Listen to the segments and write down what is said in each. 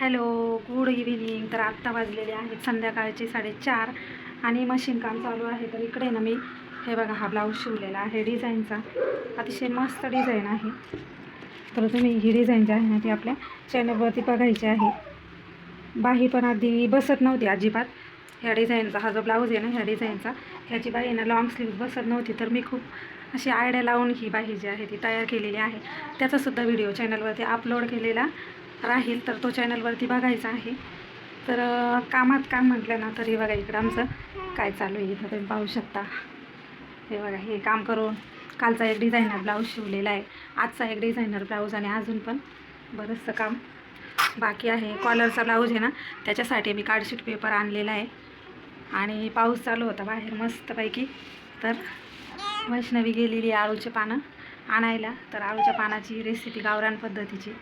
Hello good evening. तर आत्ता वाजलेले आहेत संध्याकाळचे साडेचार आणि मशीन काम चालू आहे. तर इकडे ना मी हे बघा हा ब्लाऊज शिवलेला आहे डिझाईनचा. अतिशय मस्त डिझाईन आहे. तर तुम्ही ही डिझाईन जी आहे ना ती आपल्या चॅनलवरती बघायची आहे. बाही पण आधी बसत नव्हती अजिबात. ह्या डिझाईनचा हा जो ब्लाऊज आहे ना ह्या डिझाईनचा ह्याची बाही ना लॉंग स्लीव्ह बसत नव्हती. तर मी खूप अशी आयडिया लावून ही बाही जी आहे ती तयार केलेली आहे. त्याचासुद्धा व्हिडिओ चॅनलवरती अपलोड केलेला. राहील तर तो चॅनलवरती बघायचा आहे. तर कामात काम म्हटलं ना तर हे बघा इकडं आमचं काय चालू आहे इथं तुम्ही पाहू शकता. हे बघा हे काम करून कालचा एक डिझायनर ब्लाऊज शिवलेला आहे. आजचा एक डिझायनर ब्लाऊज आणि अजून पण बरंचसं काम बाकी आहे. कॉलरचा ब्लाऊज आहे ना त्याच्यासाठी मी कार्डशीट पेपर आणलेला आहे. आणि पाऊस चालू होता बाहेर मस्तपैकी. तर वैष्णवी गेलेली आहे आळूचे पानं आणायला. तर आळूच्या पानाची रेसिपी गावरान पद्धतीची.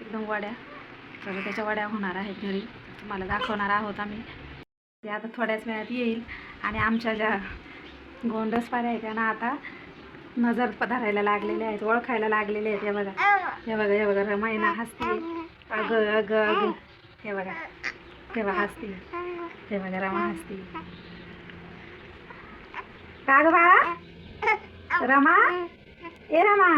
एकदम वड्या. तर त्याच्या वड्या होणार आहेत घरी. तुम्हाला दाखवणार आहोत आम्ही. ते आता थोड्याच वेळात येईल. आणि आमच्या ज्या गोंडस पाऱ्या आहेत त्यांना आता नजर पधारायला लागलेल्या आहेत ओळखायला लागलेले आहेत. हे बघा. हे बघा हे बघा. रमायना हसते अग अग अग. हे बघा. हे बघा हसते हे बघा रमा हसते का ग बाळा? रमा? ए रमा.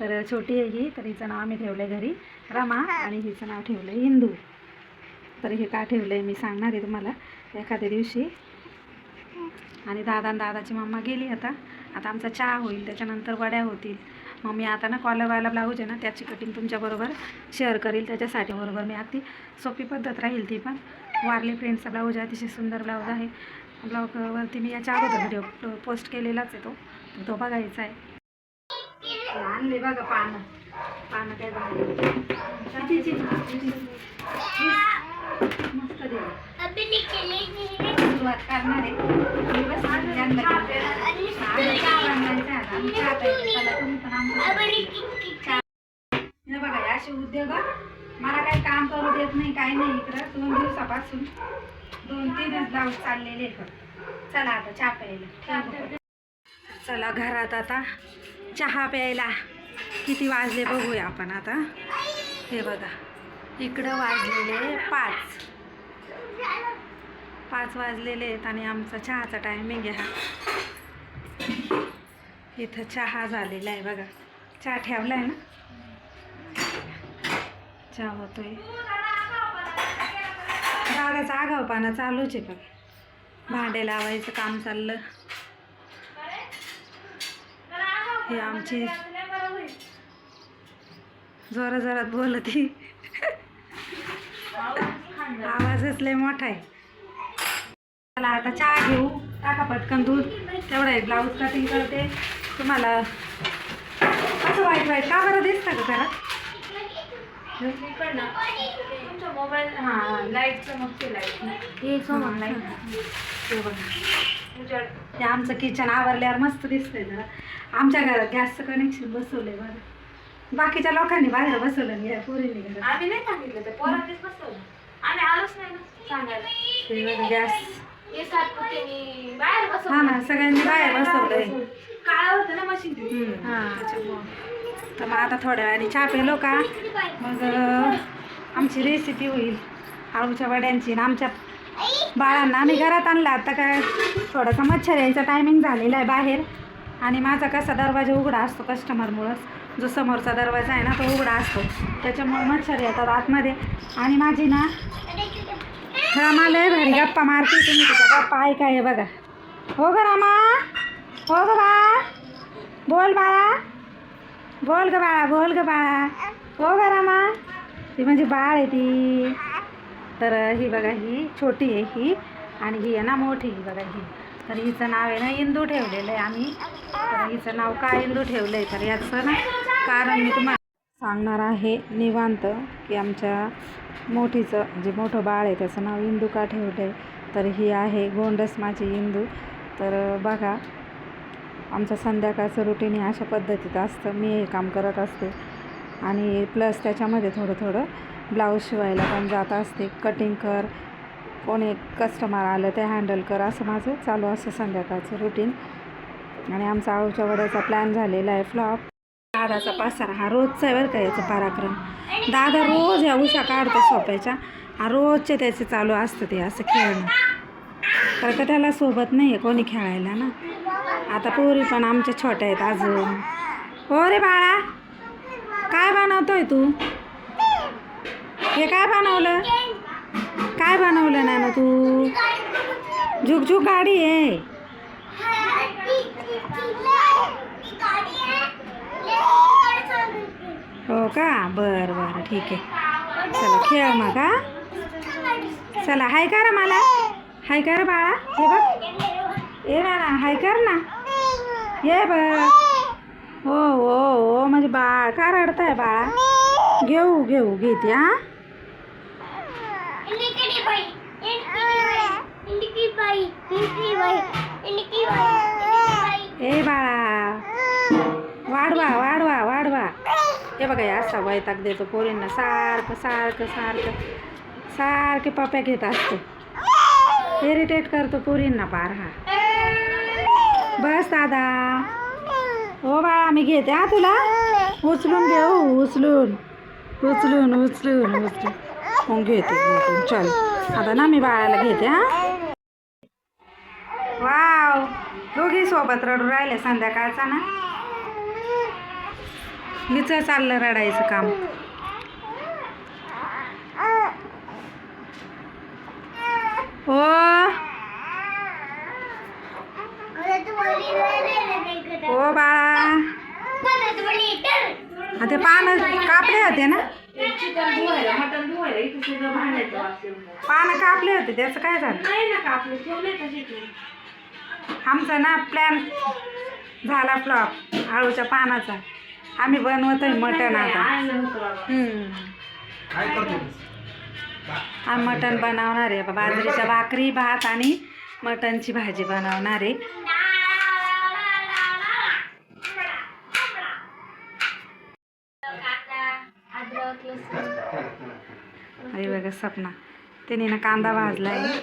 तर छोटी आहे ही तर हिचं नाव आम्ही ठेवलं आहे घरी. रमा आणि हिचं नाव ठेवलं आहे हिंदू. तर हे का ठेवलं आहे मी सांगणार आहे तुम्हाला. एखाद्या दिवशी आणि दादा आणि दादाची मम्मा गेली आता. आता आमचा चहा होईल त्याच्यानंतर वड्या होतील. मग मी आता ना कॉलरवाला ब्लाऊज आहे ना त्याची कटिंग तुमच्याबरोबर शेअर करील त्याच्यासाठी बरोबर मी अगदी सोपी पद्धत राहील ती पण. वारली फ्रेंडचा ब्लाऊज आहे अतिशय सुंदर ब्लाऊज आहे. ब्लाऊजवरती मी याच्या अगोदर व्हिडिओ पोस्ट केलेलाच आहे तो. तो बघायचा आहे. आणले बघा पानं. पानं काय झाले? मस्त दे सुरुवात करणार आहे. बस आम्ही आता. चला तुम्ही पण बघा. असे उद्योग मला काही काम करू देत नाही काही नाही इकडं. दोन दिवसापासून दोन तीनच गाव चाललेले चला आता चहा प्यायला चला घरात आता. चहा प्यायला. किती वाजले बघूया आपण आता. हे बघा. इकडं वाजलेले पाच. पाच वाजलेले आहेत आणि आमचा चहाचा टायमिंग आहे हा. इथं चहा झालेला आहे बघा. चहा ठेवला आहे ना? चहा होतोय. दादाचा आगावपाना चालूच आहे बघा. भांडे लावायचं काम चाललं. हे आमची जोरा जोरात बोलत ही आवाजच लय मोठा आहे. मला आता चहा घेऊ. टाका पटकन दूध. तेवढा एक ब्लाऊज कटिंग करते. तुम्हाला असं वाईट वाईट का बरं दिसतं का जरा? मोबाईल हां लाइट चमकते लाइट हे समोर. लाइट बघा. आमचं किचन आवरल्यावर मस्त दिसतंय जरा. आमच्या घरात गॅसचं कनेक्शन बसवलंय बरं बाकीच्या लोकांनी बाहेर बसवलं या पोरींनी घरात. आम्ही नाही सांगितलं ते पोरांनीच बसवलं. आम्ही आलोच नाही ना सांगायला. ते बघा गॅस. हे बाहेर बसवलं. हा ना सगळ्यांनी बाहेर बसवलंय. काळं होतं ना मशीन हां तर मग आता थोड्या वेळाने चहा पेलो का? मग आमची रेसिपी होईल. आळूच्या वड्यांची आणि आमच्या बाळांना आम्ही घरात आणला. आता काय थोडासा मच्छर यायचा टायमिंग झालेला आहे बाहेर. आणि माझा कसा दरवाजा उघडा असतो कस्टमरमुळंच जो समोरचा दरवाजा आहे ना तो उघडा असतो. त्याच्यामुळे मच्छर येतात आतमध्ये. आणि माझी ना रामा लय भारी गप्पा मारते. तुम्ही तिचा गप्पा ऐका हे बघा. हो ग रामा. हो ग बा. बोल बाळा. बोल ग बाळा बोल ग बाळा. हो ग रामा. ती म्हणजे बाळ आहे ती. तर ही बघा ही छोटी आहे ही. आणि ही आहे ना मोठी ही बघा ही. तर हिचं नाव आहे ना इंदू ठेवलेलं आहे आम्ही. तर हिचं नाव का इंदू ठेवलं आहे तर याचं ना कारण मी तुम्हाला सांगणार आहे निवांत की आमच्या मोठीचं जे मोठं बाळ आहे त्याचं नाव इंदू का ठेवलं आहे तर ही आहे गोंडस माझी इंदू. तर बघा आमचं संध्याकाळचं रुटीन हे अशा पद्धतीत असतं. मी हे काम करत असते. आणि प्लस त्याच्यामध्ये थोडं थोडं ब्लाऊज शिवायला पण जात असते. कटिंग कर. कोणी कस्टमर आलं ते हँडल कर. असं माझं चालू असतं संध्याकाळचं रुटीन आणि आमचा आळूच्या वड्याचा प्लॅन झालेला आहे फ्लॉप दादाचा पासारा हा रोजचा आहे बरं का याचा पराक्रम. दादा रोज ह्या उशा काढतो सोप्याच्या. हा रोजचे त्याचे चालू असतं ते असं खेळणं. तर का त्याला सोबत नाही आहे कोणी खेळायला ना? आता पोरी पण आमच्या छोट्या आहेत अजून. हो रे बाळा काय बनवतोय तू? हे काय बनवलं? काय बनवलं ना तू? झुकझुक गाडी आहे. हो का? बरं बरं ठीक आहे. चला खेळ मग हा? चला हाय कर मला. हाय कर बाळा. हे बघ. ये ना ना हाय कर ना. ये बघ हो हो हो म्हणजे बाळ. का रडताय बाळा? घेऊ घेऊ घेते हा? ए बाळा. वाढवा वाढवा वाढवा. हे बघा या असा वैताग देतो पोरींना. सारखं सारखं सारखं सारखे पप्या घेत असतो. इरिटेट करतो पोरींना पार हा. बस दादा. हो बाळा मी घेते हा तुला. उचलून घेऊ हो, उचलून. उचलून उचलून उचलून. हो, मग घेते चल. आता ना मी बाळाला घेते हा. वाव. दोघी सोबत रडू राहिले संध्याकाळचा ना. मीच चाललं रडायचं काम हो हो बाळा हा, ते पानं कापले होते ना? चिकन धुवायला मटण धुवायला इथे वास येऊन पानं कापले होते त्याचं काय झालं? नाही ना आमचा ना प्लॅन झाला फ्लॉप आळूच्या पानाचा. आम्ही बनवतोय मटण आता. हा होतं बाबा हम्म. काय करतो मटण बनवणार आहे. बाजरीच्या भाकरी भात आणि मटणची भाजी बनवणार आहे अद्रक लसूण बघा सपना. त्याने ना कांदा भाजला आहे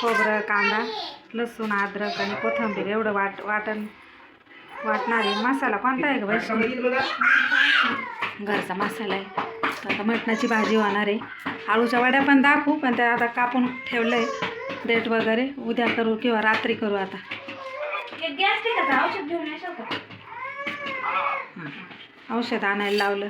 खोबरं कांदा लसूण अद्रक आणि कोथिंबीर एवढं वाट वाटण वाटणार आहे. मसाला कोणता आहे का वैष्णवी घरचा मसाला आहे. तर आता मटणाची भाजी होणार आहे. आळूच्या वड्या पण दाखवू पण त्या आता कापून ठेवलं आहे डेट वगैरे. उद्या करू किंवा रात्री करू आता. औषध आणायला लावलं.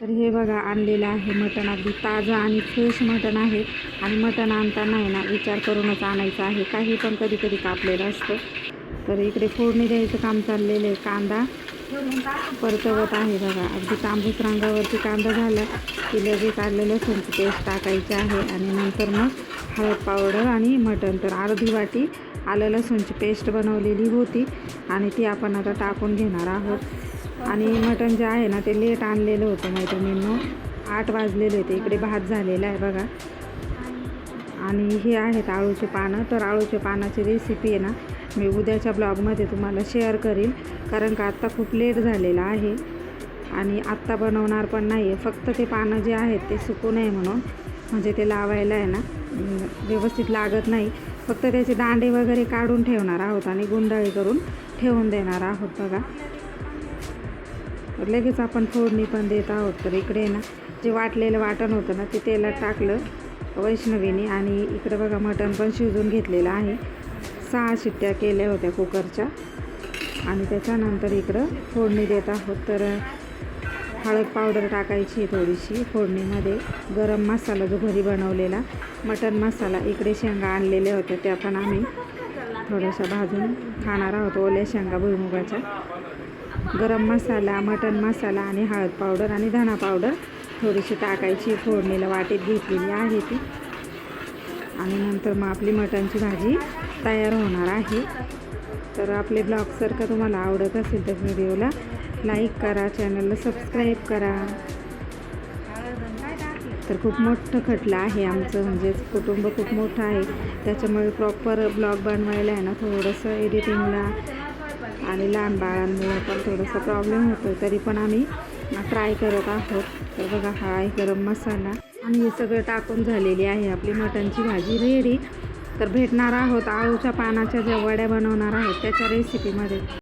तर हे बघा आणलेलं आहे मटण. अगदी ताजं आणि फ्रेश मटण आहे. आणि मटण आणताना आहे ना विचार करूनच आणायचं आहे. काही पण कधी कधी कापलेलं असतं. तर इकडे फोडणी द्यायचं काम चाललेलं आहे. कांदा परतवत आहे बघा. अगदी तांबूस रंगावरती कांदा झाला की लगेच आलेलं लसूणची पेस्ट टाकायची आहे. आणि नंतर मग हळद पावडर आणि मटण. तर अर्धी वाटी आलं लसूणची पेस्ट बनवलेली होती. आणि ती आपण आता टाकून घेणार आहोत. आणि मटण जे आहे ना ते लेट आणलेलं होतं मैत्रिणींनो. आठ वाजलेले होते इकडे भात झालेला आहे बघा. आणि हे आहेत आळूचे पानं. तर आळूच्या पानाची रेसिपी आहे ना मी उद्याच्या ब्लॉगमध्ये तुम्हाला शेअर करीन. कारण का आत्ता खूप लेट झालेला आहे. आणि आत्ता बनवणार पण नाही आहे फक्त ते पानं जे आहेत ते सुकू नये म्हणून. म्हणजे ते लावायला आहे ना व्यवस्थित लागत नाही. फक्त त्याचे दांडे वगैरे काढून ठेवणार आहोत आणि गुंडाळी करून ठेवून देणार आहोत बघा. तर लगेच आपण फोडणी पण देत आहोत. तर इकडे ना जे वाटलेलं वाटण होतं ना ते तेलात टाकलं वैष्णवीने आणि इकडे बघा मटण पण शिजून घेतलेलं आहे. सहा शिट्ट्या केल्या होत्या कुकरच्या आणि त्याच्यानंतर इकडं फोडणी देत आहोत. तर हळद पावडर टाकायची थोडीशी. फोडणीमध्ये गरम मसाला जो घरी बनवलेला मटण मसाला इकडे शेंगा आणलेल्या होत्या त्या पण आम्ही थोड्याशा भाजून खाणार आहोत. ओल्या शेंगा भुईमुगाच्या. गरम मसाला मटन मसाला आणि हळद पावडर आणि धणा पावडर थोडीशी टाकायची. फोडणीला वाटेत घेतलेली आहे ती. आणि नंतर मग आपली मटणची भाजी तयार होणार आहे. तर आपले ब्लॉग जर का तुम्हाला आवडत असेल तर व्हिडिओला लाईक करा चॅनलला सबस्क्राईब करा. तर खूप मोठं खटलं आहे आमचं म्हणजे कुटुंब खूप मोठं आहे. त्याच्यामुळे प्रॉपर ब्लॉग बनवायला आहे ना थोडंसं एडिटिंगला आणि लहान बाळांमुळे पण थोडंसं प्रॉब्लेम होतो तरी पण आम्ही ट्राय करत आहोत. तर बघा हा आहे गरम मसाला. आणि हे सगळं टाकून झालेली आहे आपली मटणची भाजी रेडी तर भेटणार आहोत. आळूच्या पानाच्या ज्या वड्या बनवणार आहोत त्याच्या रेसिपीमध्ये